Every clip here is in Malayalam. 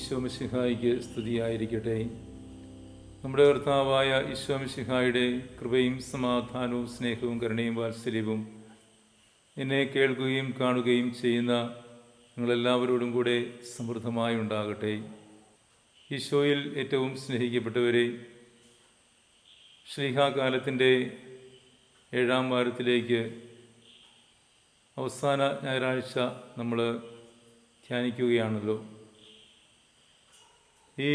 ഈശോമിശിഹായിക്ക് സ്തുതിയായിരിക്കട്ടെ. നമ്മുടെ കർത്താവായ ഈശോമിശിഹായുടെ കൃപയും സമാധാനവും സ്നേഹവും കരുണയും വാത്സല്യവും എന്നെ കേൾക്കുകയും കാണുകയും ചെയ്യുന്ന നിങ്ങളെല്ലാവരോടും കൂടെ സമൃദ്ധമായി ഉണ്ടാകട്ടെ. ഈശോയിൽ ഏറ്റവും സ്നേഹിക്കപ്പെട്ടവരെ ശ്രീഹാകാലത്തിന്റെ ഏഴാം വാരത്തിലേക്ക് അവസാന ഞായറാഴ്ച നമ്മൾ ധ്യാനിക്കുകയാണല്ലോ. ഈ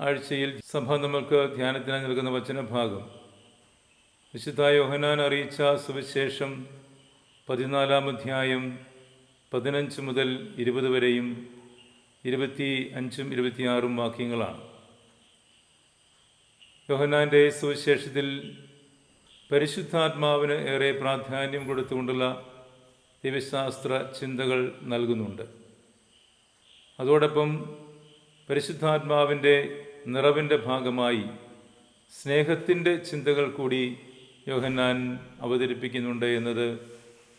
ആഴ്ചയിൽ സഭ നമ്മൾക്ക് ധ്യാനത്തിനായി നൽകുന്ന വചനഭാഗം വിശുദ്ധ യോഹനാൻ അറിയിച്ച സുവിശേഷം പതിനാലാം അധ്യായം പതിനഞ്ച് മുതൽ ഇരുപത് വരെയും ഇരുപത്തി അഞ്ചും ഇരുപത്തിയാറും വാക്യങ്ങളാണ്. യോഹനാന്റെ സുവിശേഷത്തിൽ പരിശുദ്ധാത്മാവിന് ഏറെ പ്രാധാന്യം കൊടുത്തുകൊണ്ടുള്ള ദിവ്യശാസ്ത്ര ചിന്തകൾ നൽകുന്നുണ്ട്. അതോടൊപ്പം പരിശുദ്ധാത്മാവിന്റെ നിറവിന്റെ ഭാഗമായി സ്നേഹത്തിന്റെ ചിന്തകൾ കൂടി യോഹന്നാൻ അവതരിപ്പിക്കുന്നുണ്ട് എന്നത്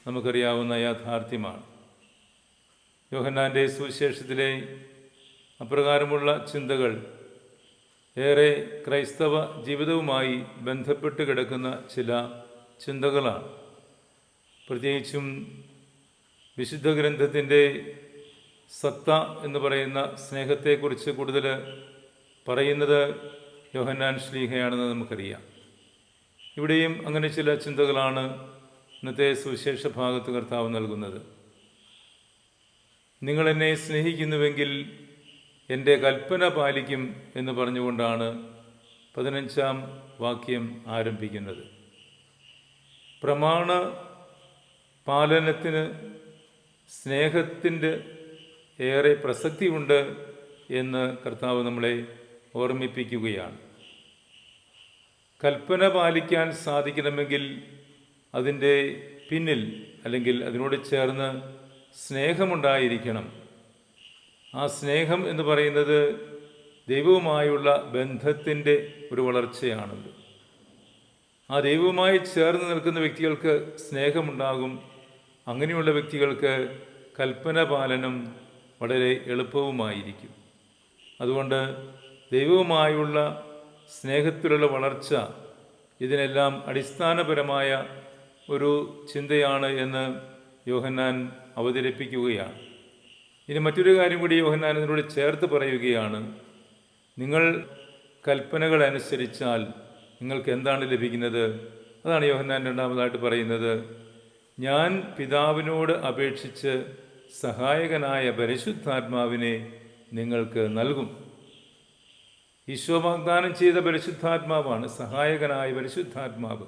നമുക്കറിയാവുന്ന യാഥാർത്ഥ്യമാണ്. യോഹന്നാന്റെ സുവിശേഷത്തിലെ അപ്രകാരമുള്ള ചിന്തകൾ ഏറെ ക്രൈസ്തവ ജീവിതവുമായി ബന്ധപ്പെട്ട് കിടക്കുന്ന ചില ചിന്തകളാണ്. പ്രത്യേകിച്ചും വിശുദ്ധ ഗ്രന്ഥത്തിന്റെ സത്ത എന്ന് പറയുന്ന സ്നേഹത്തെക്കുറിച്ച് കൂടുതൽ പറയുന്നത് യോഹന്നാൻ ശ്ലീഹയാണെന്ന് നമുക്കറിയാം. ഇവിടെയും അങ്ങനെ ചില ചിന്തകളാണ് ഇന്നത്തെ സുവിശേഷ ഭാഗത്ത് കർത്താവ് നൽകുന്നത്. നിങ്ങൾ എന്നെ സ്നേഹിക്കുന്നുവെങ്കിൽ എന്റെ കൽപ്പന പാലിക്കും എന്ന് പറഞ്ഞുകൊണ്ടാണ് പതിനഞ്ചാം വാക്യം ആരംഭിക്കുന്നത്. പ്രമാണ പാലനത്തിന് സ്നേഹത്തിന്റെ ഏറെ പ്രസക്തിയുണ്ട് എന്ന് കർത്താവ് നമ്മളെ ഓർമ്മിപ്പിക്കുകയാണ്. കൽപ്പന പാലിക്കാൻ സാധിക്കണമെങ്കിൽ അതിന്റെ പിന്നിൽ അല്ലെങ്കിൽ അതിനോട് ചേർന്ന് സ്നേഹമുണ്ടായിരിക്കണം. ആ സ്നേഹം എന്ന് പറയുന്നത് ദൈവവുമായുള്ള ബന്ധത്തിന്റെ ഒരു വളർച്ചയാണത്. ആ ദൈവവുമായി ചേർന്ന് നിൽക്കുന്ന വ്യക്തികൾക്ക് സ്നേഹമുണ്ടാകും. അങ്ങനെയുള്ള വ്യക്തികൾക്ക് കൽപ്പന പാലനം വളരെ എളുപ്പവുമായിരിക്കും. അതുകൊണ്ട് ദൈവവുമായുള്ള സ്നേഹത്തിലുള്ള വളർച്ച ഇതിനെല്ലാം അടിസ്ഥാനപരമായ ഒരു ചിന്തയാണ് എന്ന് യോഹന്നാൻ അവതരിപ്പിക്കുകയാണ്. ഇനി മറ്റൊരു കാര്യം കൂടി യോഹന്നാൻ ഇതിനോട് ചേർത്ത് പറയുകയാണ്. നിങ്ങൾ കൽപ്പനകൾ അനുസരിച്ചാൽ നിങ്ങൾക്ക് എന്താണ് ലഭിക്കുന്നത്? അതാണ് യോഹന്നാൻ രണ്ടാമതായിട്ട് പറയുന്നത്. ഞാൻ പിതാവിനോട് അപേക്ഷിച്ച് സഹായകനായ പരിശുദ്ധാത്മാവിനെ നിങ്ങൾക്ക് നൽകും. ഈശോ വാഗ്ദാനം ചെയ്ത പരിശുദ്ധാത്മാവാണ് സഹായകനായ പരിശുദ്ധാത്മാവ്.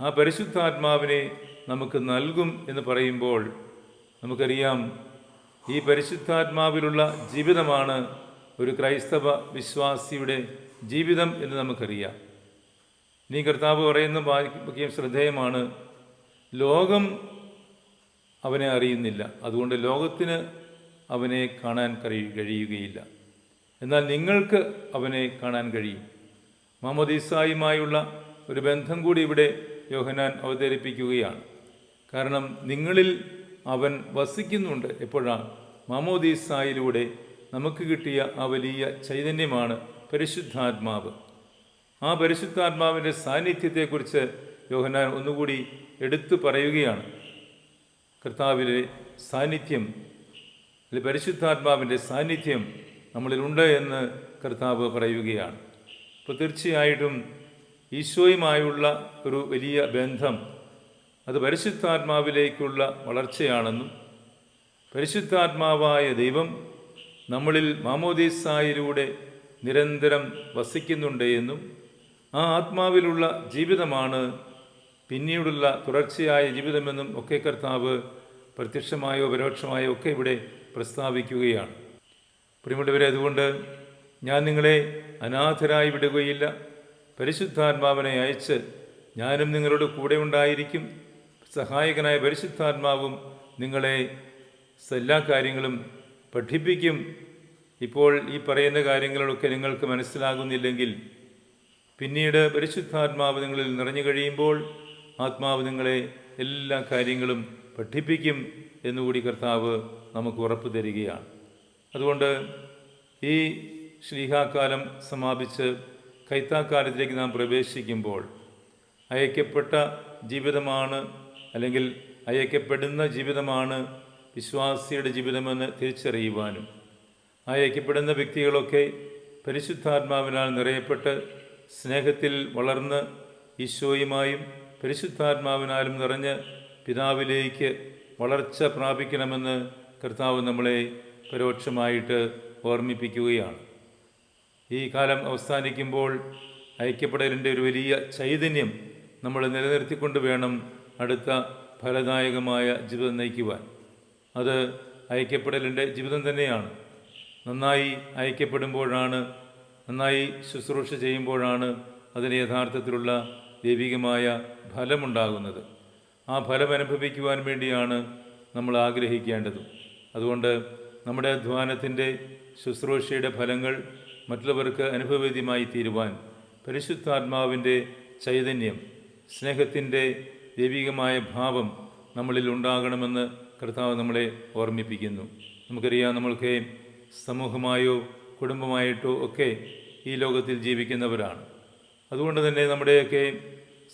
ആ പരിശുദ്ധാത്മാവിനെ നമുക്ക് നൽകും എന്ന് പറയുമ്പോൾ നമുക്കറിയാം ഈ പരിശുദ്ധാത്മാവിലുള്ള ജീവിതമാണ് ഒരു ക്രൈസ്തവ വിശ്വാസിയുടെ ജീവിതം എന്ന് നമുക്കറിയാം. നീ കർത്താവ് പറയുന്ന വാക്യം ശ്രദ്ധേയമാണ്. ലോകം അവനെ അറിയുന്നില്ല. അതുകൊണ്ട് ലോകത്തിന് അവനെ കാണാൻ കഴിയ കഴിയുകയില്ല. എന്നാൽ നിങ്ങൾക്ക് അവനെ കാണാൻ കഴിയും. മുഹമ്മദ് ഈസായുമായുള്ള ഒരു ബന്ധം കൂടി ഇവിടെ യോഹനാൻ അവതരിപ്പിക്കുകയാണ്. കാരണം നിങ്ങളിൽ അവൻ വസിക്കുന്നുണ്ട് എപ്പോഴാണ്? മാമോദീസായിലൂടെ നമുക്ക് കിട്ടിയ ആ വലിയ ചൈതന്യമാണ് പരിശുദ്ധാത്മാവ്. ആ പരിശുദ്ധാത്മാവിന്റെ സാന്നിധ്യത്തെക്കുറിച്ച് യോഹനാൻ ഒന്നുകൂടി എടുത്തു പറയുകയാണ്. കർത്താവിലെ സാന്നിധ്യം അല്ലെങ്കിൽ പരിശുദ്ധാത്മാവിന്റെ സാന്നിധ്യം നമ്മളിലുണ്ട് എന്ന് കർത്താവ് പറയുകയാണ്. അപ്പോൾ തീർച്ചയായിട്ടും ഈശോയുമായുള്ള ഒരു വലിയ ബന്ധം അത് പരിശുദ്ധാത്മാവിലേക്കുള്ള വളർച്ചയാണെന്നും പരിശുദ്ധാത്മാവായ ദൈവം നമ്മളിൽ മാമോദീസായിലൂടെ നിരന്തരം വസിക്കുന്നുണ്ട് എന്നും ആ ആത്മാവിലുള്ള ജീവിതമാണ് പിന്നീടുള്ള തുടർച്ചയായ ജീവിതമെന്നും ഒക്കെ കർത്താവ് പ്രത്യക്ഷമായോ പരോക്ഷമായോ ഒക്കെ ഇവിടെ പ്രസ്താവിക്കുകയാണ്. പ്രിയമുള്ളവരെ അതുകൊണ്ട് ഞാൻ നിങ്ങളെ അനാഥരായി വിടുകയില്ല. പരിശുദ്ധാത്മാവിനെ അയച്ച് ഞാനും നിങ്ങളുടെ കൂടെ ഉണ്ടായിരിക്കും. സഹായകനായ പരിശുദ്ധാത്മാവും നിങ്ങളെ എല്ലാ കാര്യങ്ങളും പഠിപ്പിക്കും. ഇപ്പോൾ ഈ പറയുന്ന കാര്യങ്ങളൊക്കെ നിങ്ങൾക്ക് മനസ്സിലാകുന്നില്ലെങ്കിൽ പിന്നീട് പരിശുദ്ധാത്മാവ് നിങ്ങളിൽ നിറഞ്ഞു കഴിയുമ്പോൾ ആത്മാവ് നിങ്ങളെ എല്ലാ കാര്യങ്ങളും പഠിപ്പിക്കും എന്നുകൂടി കർത്താവ് നമുക്ക് ഉറപ്പ് തരികയാണ്. അതുകൊണ്ട് ഈ ശ്ലീഹാക്കാലം സമാപിച്ച് കൈത്താക്കാലത്തിലേക്ക് നാം പ്രവേശിക്കുമ്പോൾ അയക്കപ്പെട്ട ജീവിതമാണ് അല്ലെങ്കിൽ അയക്കപ്പെടുന്ന ജീവിതമാണ് വിശ്വാസിയുടെ ജീവിതമെന്ന് തിരിച്ചറിയുവാനും അയക്കപ്പെടുന്ന വ്യക്തികളൊക്കെ പരിശുദ്ധാത്മാവിനാൽ നിറയപ്പെട്ട് സ്നേഹത്തിൽ വളർന്ന് ഈശോയുമായും പരിശുദ്ധാത്മാവിനാലും നിറഞ്ഞ് പിതാവിലേക്ക് വളർച്ച പ്രാപിക്കണമെന്ന് കർത്താവ് നമ്മളെ പരോക്ഷമായിട്ട് ഓർമ്മിപ്പിക്കുകയാണ്. ഈ കാലം അവസാനിക്കുമ്പോൾ ഐക്യപ്പെടലിന്റെ ഒരു വലിയ ചൈതന്യം നമ്മൾ നിലനിർത്തിക്കൊണ്ട് വേണം അടുത്ത ഫലദായകമായ ജീവിതം നയിക്കുവാൻ. അത് ഐക്യപ്പെടലിന്റെ ജീവിതം തന്നെയാണ്. നന്നായി ഐക്യപ്പെടുമ്പോഴാണ് നന്നായി ശുശ്രൂഷ ചെയ്യുമ്പോഴാണ് അതിന് യഥാർത്ഥത്തിലുള്ള ദൈവികമായ ഫലമുണ്ടാകുന്നത്. ആ ഫലം അനുഭവിക്കുവാൻ വേണ്ടിയാണ് നമ്മൾ ആഗ്രഹിക്കേണ്ടത്. അതുകൊണ്ട് നമ്മുടെ അധ്വാനത്തിന്റെ ശുശ്രൂഷയുടെ ഫലങ്ങൾ മറ്റുള്ളവർക്ക് അനുഭവവേദ്യമായി തീരുവാൻ പരിശുദ്ധാത്മാവിന്റെ ചൈതന്യം സ്നേഹത്തിന്റെ ദൈവികമായ ഭാവം നമ്മളിൽ ഉണ്ടാകണമെന്ന് കർത്താവ് നമ്മളെ ഓർമ്മിപ്പിക്കുന്നു. നമുക്കറിയാം നമ്മൾക്ക് സമൂഹമായോ കുടുംബമായിട്ടോ ഒക്കെ ഈ ലോകത്തിൽ ജീവിക്കുന്നവരാണ്. അതുകൊണ്ട് തന്നെ നമ്മുടെയൊക്കെ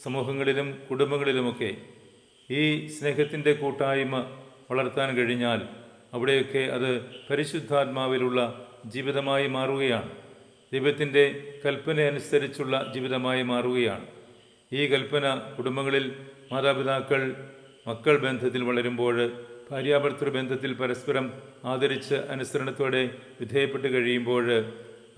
സമൂഹങ്ങളിലും കുടുംബങ്ങളിലുമൊക്കെ ഈ സ്നേഹത്തിന്റെ കൂട്ടായ്മ വളർത്താൻ കഴിഞ്ഞാൽ അവിടെയൊക്കെ അത് പരിശുദ്ധാത്മാവിലുള്ള ജീവിതമായി മാറുകയാണ്. ദൈവത്തിന്റെ കൽപ്പന അനുസരിച്ചുള്ള ജീവിതമായി മാറുകയാണ്. ഈ കൽപ്പന കുടുംബങ്ങളിൽ മാതാപിതാക്കൾ മക്കൾ ബന്ധത്തിൽ വളരുമ്പോൾ ഭാര്യാഭർത്തൃ ബന്ധത്തിൽ പരസ്പരം ആദരിച്ച് അനുസരണത്തോടെ വിധേയപ്പെട്ട് കഴിയുമ്പോൾ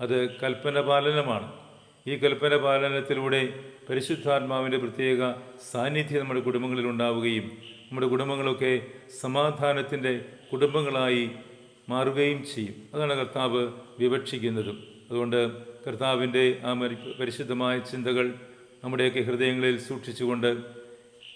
അത് കൽപ്പന പാലനമാണ്. ഈ കൽപ്പന പാലനത്തിലൂടെ പരിശുദ്ധാത്മാവിന്റെ പ്രത്യേക സാന്നിധ്യം നമ്മുടെ കുടുംബങ്ങളിൽ ഉണ്ടാവുകയും നമ്മുടെ കുടുംബങ്ങളൊക്കെ സമാധാനത്തിന്റെ കുടുംബങ്ങളായി മാറുകയും ചെയ്യും. അതാണ് കർത്താവ് വിവക്ഷിക്കുന്നതും. അതുകൊണ്ട് കർത്താവിന്റെ ആ പരിശുദ്ധമായ ചിന്തകൾ നമ്മുടെയൊക്കെ ഹൃദയങ്ങളിൽ സൂക്ഷിച്ചുകൊണ്ട്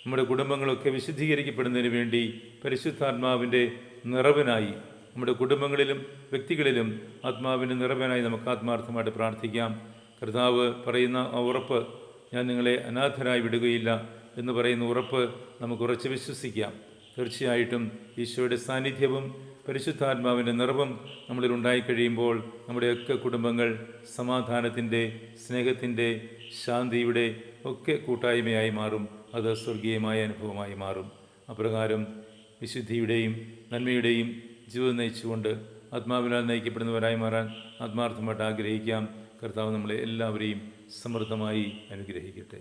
നമ്മുടെ കുടുംബങ്ങളൊക്കെ വിശുദ്ധീകരിക്കപ്പെടുന്നതിന് വേണ്ടി പരിശുദ്ധാത്മാവിന്റെ നിറവിനായി നമ്മുടെ കുടുംബങ്ങളിലും വ്യക്തികളിലും ആത്മാവിന്റെ നിറവിനായി നമുക്ക് ആത്മാർത്ഥമായിട്ട് പ്രാർത്ഥിക്കാം. കർത്താവ് പറയുന്ന ആ ഉറപ്പ് ഞാൻ നിങ്ങളെ അനാഥരായി വിടുകയില്ല എന്ന് പറയുന്ന ഉറപ്പ് നമുക്ക് ഉറച്ച് വിശ്വസിക്കാം. തീർച്ചയായിട്ടും ഈശോയുടെ സാന്നിധ്യവും പരിശുദ്ധാത്മാവിന്റെ നിറവും നമ്മളിൽ ഉണ്ടായിക്കഴിയുമ്പോൾ നമ്മുടെയൊക്കെ കുടുംബങ്ങൾ സമാധാനത്തിന്റെ സ്നേഹത്തിന്റെ ശാന്തിയുടെ ഒക്കെ കൂട്ടായ്മയായി മാറും. അത് സ്വർഗീയമായ അനുഭവമായി മാറും. അപ്രകാരം വിശുദ്ധിയുടെയും നന്മയുടെയും ജീവിതം നയിച്ചുകൊണ്ട് ആത്മാവിനാൽ നയിക്കപ്പെടുന്നവരായി മാറാൻ ആത്മാർത്ഥമായിട്ട് ആഗ്രഹിക്കാം. കർത്താവ് നമ്മളെ എല്ലാവരെയും സമൃദ്ധമായി അനുഗ്രഹിക്കട്ടെ.